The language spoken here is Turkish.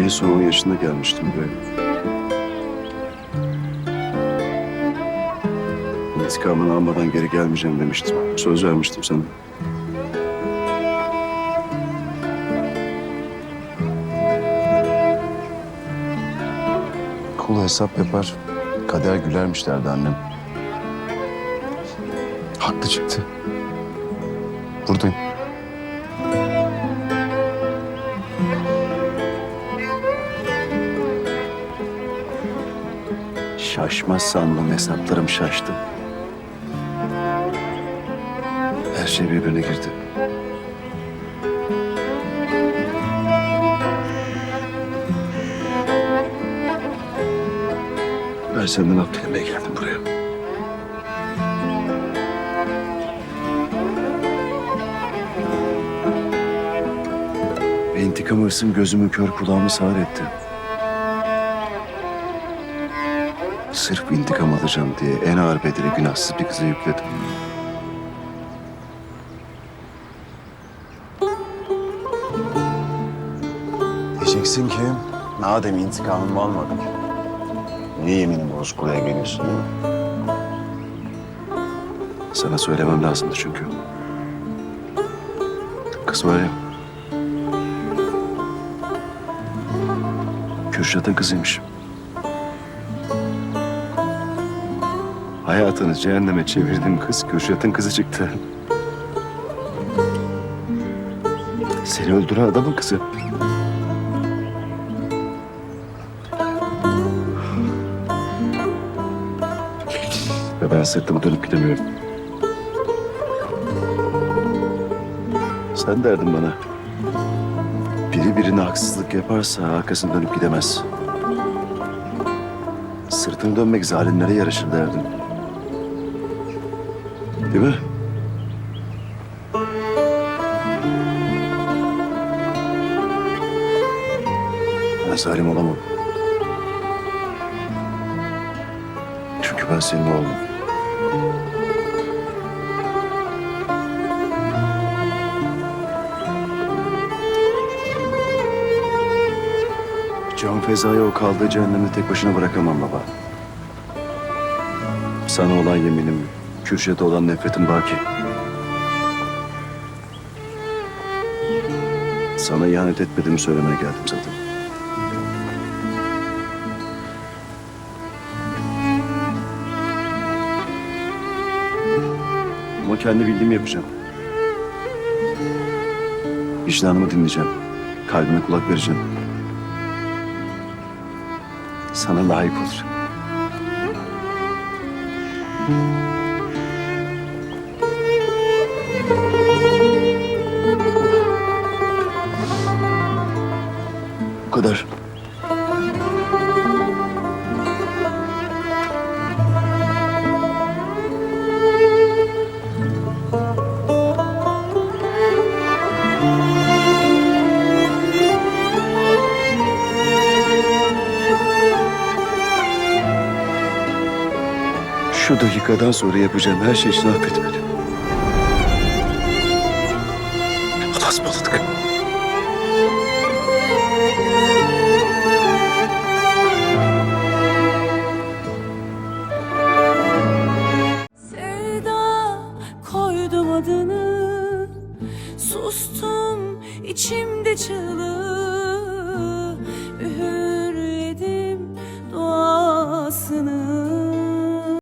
En son 10 yaşında gelmiştim buraya. İntikamını almadan geri gelmeyeceğim demiştim. Söz vermiştim sana. Kul hesap yapar, kader gülermiş derdi annem. Haklı çıktı. Buradayım. Şaşmaz sandım hesaplarım şaştı. Her şey birbirine girdi. Ben senden af dilemeye geldim buraya. Ve intikam hırsım gözümü kör kulağımı sağır etti. Sırf intikam alacağım diye en ağır bedeli günahsız bir kıza yükledim. Diyeceksin ki madem intikamımı almadım. Niye yeminimi bozup buraya geliyorsun değil mi? Sana söylemem lazımdı çünkü. Kız var ya. Kürşat'ın kızıymış. Hayatını cehenneme çevirdiğim kız Kürşat'ın kızı çıktı. Seni öldüren adamın kızı. Ve ben sırtımı dönüp gidemiyorum. Sen derdin bana. Biri birine haksızlık yaparsa arkasını dönüp gidemez. Sırtını dönmek zalimlere yaraşır derdin. Değil mi? Ben zalim olamam. Çünkü ben senin oğlum. Can Feza'yı o kaldığı cehennemde tek başına bırakamam baba. Sana olan yeminim, Kürşat'a olan nefretim baki. Sana ihanet etmediğimi söylemeye geldim zaten. Ama kendi bildiğimi yapacağım. Vicdanımı dinleyeceğim. Kalbime kulak vereceğim. Sana layık olacağım. Şu dakikadan sonra yapacağım her şey için affet beni. Allah'a ısmarladık. Sevda koydum adını Sustum içimde çığlık